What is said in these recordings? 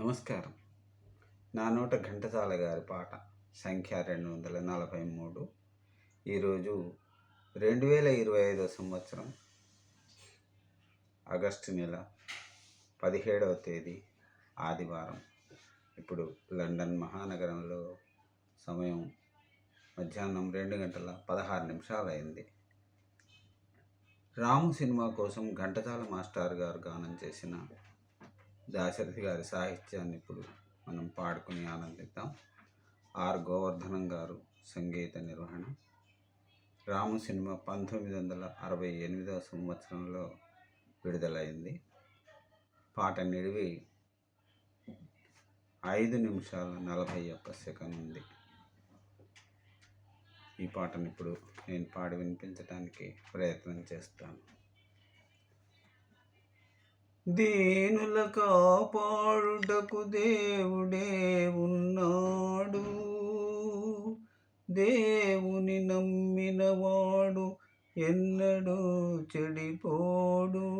నమస్కారం. నా నోట ఘంటసాల గారి పాట సంఖ్య రెండు వందల నలభై మూడు. ఈరోజు రెండు వేల ఇరవై ఐదో సంవత్సరం ఆగస్టు నెల పదిహేడవ తేదీ ఆదివారం. ఇప్పుడు లండన్ మహానగరంలో సమయం మధ్యాహ్నం రెండు గంటల పదహారు నిమిషాలు అయింది. రాము సినిమా కోసం ఘంటసాల మాస్టర్ గారు గానం చేసిన దాశరథి గారి సాహిత్యాన్ని ఇప్పుడు మనం పాడుకుని ఆనందిద్దాం. ఆర్. గోవర్ధనం గారు సంగీత నిర్వహణ. రాము సినిమా పంతొమ్మిది వందల అరవై ఎనిమిదవ సంవత్సరంలో విడుదలైంది. పాట నిడివి ఐదు నిమిషాల నలభై ఒక్క సెకండ్ ఉంది. ఈ పాటను ఇప్పుడు నేను పాడి వినిపించడానికి ప్రయత్నం చేస్తాను. దీనుల కాపాడుటకు దేవుడే ఉన్నాడు. దేవుని నమ్మినవాడు ఎన్నడూ చెడిపోడు.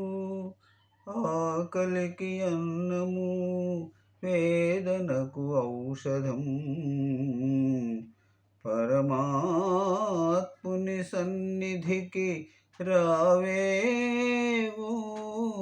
ఆకలికి అన్నము వేదనకు ఔషధం. పరమాత్ముని సన్నిధికి రావేవో.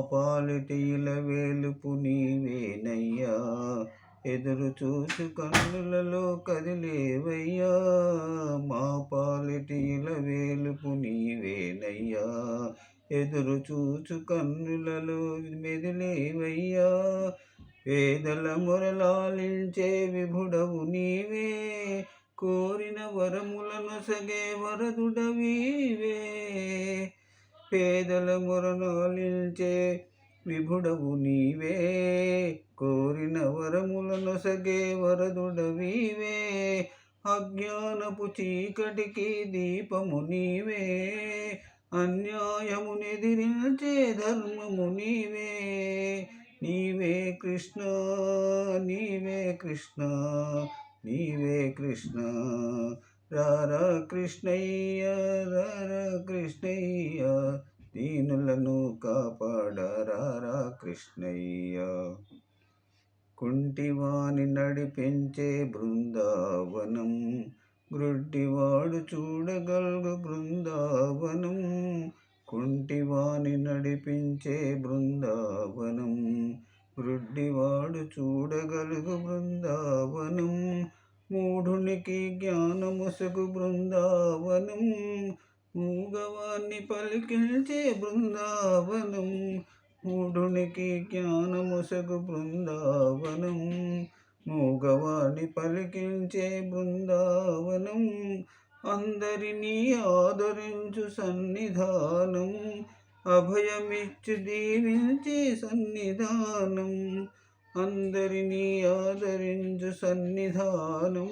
పాలిటీల వేలుపు నీవేనయ్యా. ఎదురు చూసు కన్నులలో కదిలేవయ్యా. మా పాలిటీల వేలుపు నీవేనయ్యా. ఎదురు చూచు కన్నులలో మెదిలేవయ్యా. పేదల మురళాలించే విభుడవు నీవే. కోరిన వరములను సగే వరదుడవీవే. పేదల మురనాలించే విభుడవు నీవే కోరిన వరములను సగే వరదుడవీవే అజ్ఞానపు చీకటికి దీపము నీవే అన్యాయమునెదిరించే ధర్మము నీవే. నీవే కృష్ణ నీవే కృష్ణ నీవే కృష్ణ. రారా కృష్ణయ్య రారా కృష్ణయ్య. దీనులను కాపాడరారా కృష్ణయ్య. కుంటివాని నడిపించే బృందావనం గ్రుడ్డివాడు చూడగలుగు బృందావనం కుంటివాని నడిపించే బృందావనం గ్రుడ్డివాడు చూడగలుగు బృందావనం మూఢునికి జ్ఞానముసుగు బృందావనం మూగవాన్ని పలికించే బృందావనం మూఢునికి జ్ఞానముసగు బృందావనం. మూగవాణి పలికించే బృందావనం అందరినీ ఆదరించు సన్నిధానం. అభయమిచ్చు దీవించే సన్నిధానం అందరినీ ఆదరించు సన్నిధానం.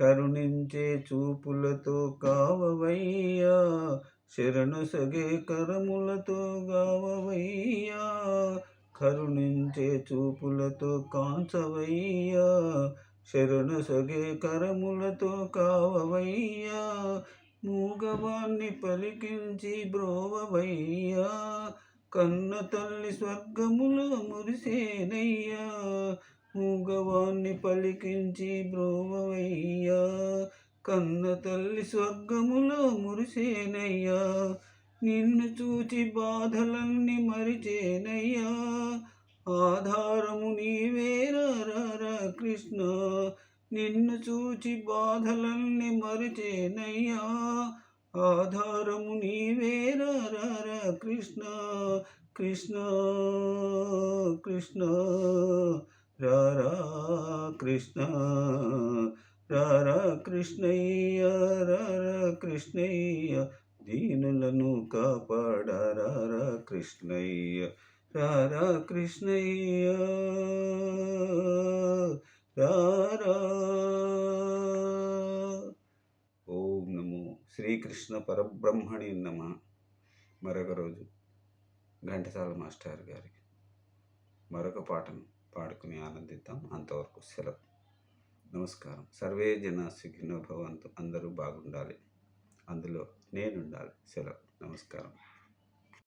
కరుణించే చూపులతో కావవయ్యా శరణు సగే కరములతో గావవయ్యా. కరుణించే చూపులతో కాంచవయ్యా. శరణు సగే కరములతో కావవయ్యా. మూగవాన్ని పలికించి బ్రోవవయ్యా. కన్న తల్లి స్వర్గములో మురిసేనయ్యా. మూగవాన్ని పలికించి బ్రోవవయ్యా కన్న తల్లి స్వర్గములో మురిసేనయ్యా. నిన్ను చూచి బాధలన్నీ మరిచేనయ్యా. ఆధారము నీవేరా కృష్ణ. నిన్ను చూచి బాధలన్నీ మరిచేనయ్యా. ఆధారము నీవేరా రారా కృష్ణ. కృష్ణ కృష్ణ. రారా కృష్ణ రారా కృష్ణయ్య రారా కృష్ణయ్య దీనులను కాపాడారా కృష్ణయ్య రారా కృష్ణయ్య రారా. ఓం నమో శ్రీకృష్ణ పరబ్రహ్మణి నమ. మరొక రోజు ఘంటసాల మాస్టర్ గారికి మరొక పాటను పాడుకుని ఆనందిద్దాం. అంతవరకు సెలవు. నమస్కారం. సర్వే జన సుఖినో భవంతు. అందరూ బాగుండాలి. అందులో నేనుండాలి. సెలవు. నమస్కారం.